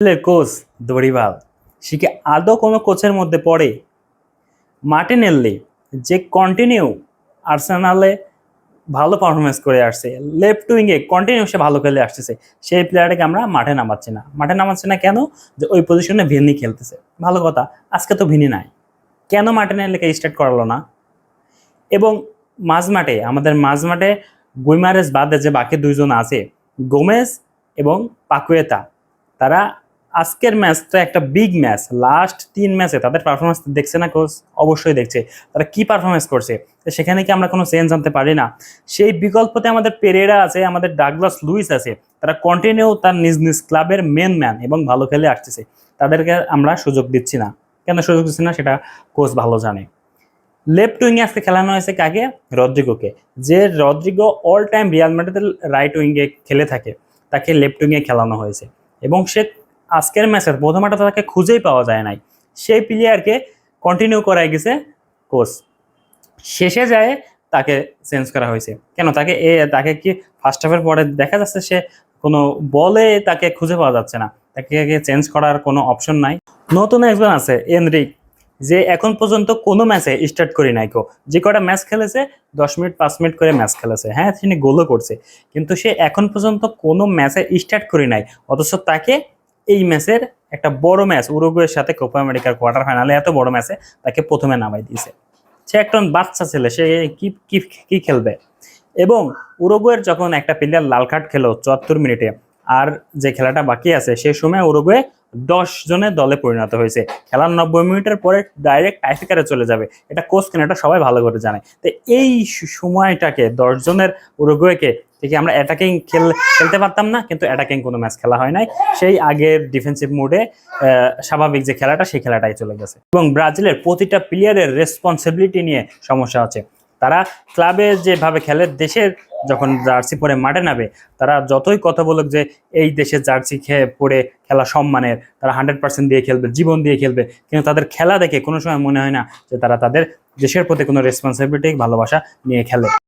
Coach, দড়িবাল। কি আদৌ কোনো কোচের মধ্যে পড়ে? মার্টিনেল্লি যে কন্টিনিউ আর্সেনালে ভালো পারফরমেন্স করে আসছে লেফট উইংয়ে কন্টিনিউ সে ভালো খেলে আসতেছে, সেই প্লেয়ারটাকে আমরা মাঠে নামাচ্ছি না। মাঠে নামাচ্ছি না কেন? যে ওই পজিশনে ভিনি খেলতেছে। ভালো কথা, আজকে তো ভিনি নাই। কেন মার্টিনেল্লিকে স্টার্ট করালো না? এবং মাঝমাঠে আমাদের মাঝমাঠে গুইমারেস বাদে যে বাকি দুইজন আছে, গোমেজ এবং পাকুয়েতা, তারা আজকের ম্যাচটা একটা বিগ ম্যাচ লাস্ট তিন ম্যাচে তাদের পারফরমেন্স দেখছে না কোচ অবশ্যই দেখছে। তারা কি পারফরমেন্স করছে? তো সেখানে কি আমরা কোনো চেঞ্জ আনতে পারি না? সেই বিকল্পতে আমাদের পেরেরা আছে, আমাদের ডাগলাস লুইস আছে। তারা কন্টিনিউ তার নিজ নিজ ক্লাবের মেন ম্যান এবং ভালো খেলে আসতেছে। তাদেরকে আমরা সুযোগ দিচ্ছি না। কেন সুযোগ দিচ্ছি না সেটা কোচ ভালো জানে। লেফট উইংয়ে আজকে খেলানো হয়েছে কাকে? রদ্রিগোকে। যে রদ্রিগো অল টাইম রিয়াল মাদ্রিদের রাইট উইংয়ে খেলে থাকে, তাকে লেফট উইংয়ে খেলানো হয়েছে। এবং সে আজকের ম্যাচের প্রথম আটা তাকে খুঁজেই পাওয়া যায় নাই। সেই প্লেয়ারকে কন্টিনিউ করায় গেছে কোচ শেষে যায় তাকে চেঞ্জ করা হয়েছে। কেন? তাকে এ, তাকে কি ফার্স্ট হাফের পরে দেখা যাচ্ছে সে কোনো বলে তাকে খুঁজে পাওয়া যাচ্ছে না। তাকে চেঞ্জ করার কোনো অপশন নাই। নতুন একজন আছে এনরিক যে এখন পর্যন্ত কোনো ম্যাচে স্টার্ট করি নাই কো। যে কটা ম্যাচ খেলেছে, দশ মিনিট, পাঁচ মিনিট করে ম্যাচ খেলেছে। হ্যাঁ তিনি গোলও করছে। কিন্তু সে এখন পর্যন্ত কোনো ম্যাচে স্টার্ট করি নাই। অথচ তাকে এই ম্যাচের একটা বড় ম্যাচ, উরুগুয়ের সাথে কোপা আমেরিকার কোয়ার্টার ফাইনালে এত বড় ম্যাচে তাকে প্রথমে নামাই দিয়েছে। সে একটা বাচ্চা ছেলে, সে কি কি কি খেলবে? এবং উরুগুয়ের যখন একটা প্লেয়ার লাল কার্ড খেলো চুয়াত্তর মিনিটে, আর যে খেলাটা বাকি আছে সেই সময় উরুগুয়ে দশ জনের দলে পরিণত হয়েছে। খেলার নব্বই মিনিটের পরে ডাইরেক্ট টাইফিকারে চলে যাবে। এটা কোচ কেন এটা সবাই ভালো করে জানে। তো এই সময়টাকে দশ জনের উরুগুয়েকে থেকে আমরা অ্যাটাকিং খেল, খেলতে পারতাম না, কিন্তু অ্যাটাকিং কোনো ম্যাচ খেলা হয় নাই। সেই আগের ডিফেন্সিভ মোডে স্বাভাবিক যে খেলাটা, সেই খেলাটাই চলে গেছে। এবং ব্রাজিলের প্রতিটা প্লেয়ারের রেসপন্সিবিলিটি নিয়ে সমস্যা আছে। তারা ক্লাবে যেভাবে খেলে, দেশের যখন জার্সি পরে মাঠে নামে, তারা যতই কথা বলুক যে, এই দেশের জার্সি খেয়ে পরে খেলা সম্মানের, তারা হান্ড্রেড পার্সেন্ট দিয়ে খেলবে, জীবন দিয়ে খেলবে। কিন্তু তাদের খেলা দেখে কোনো সময় মনে হয় না যে, তারা তাদের দেশের প্রতি কোনো রেসপন্সিবিলিটি ভালোবাসা নিয়ে খেলে।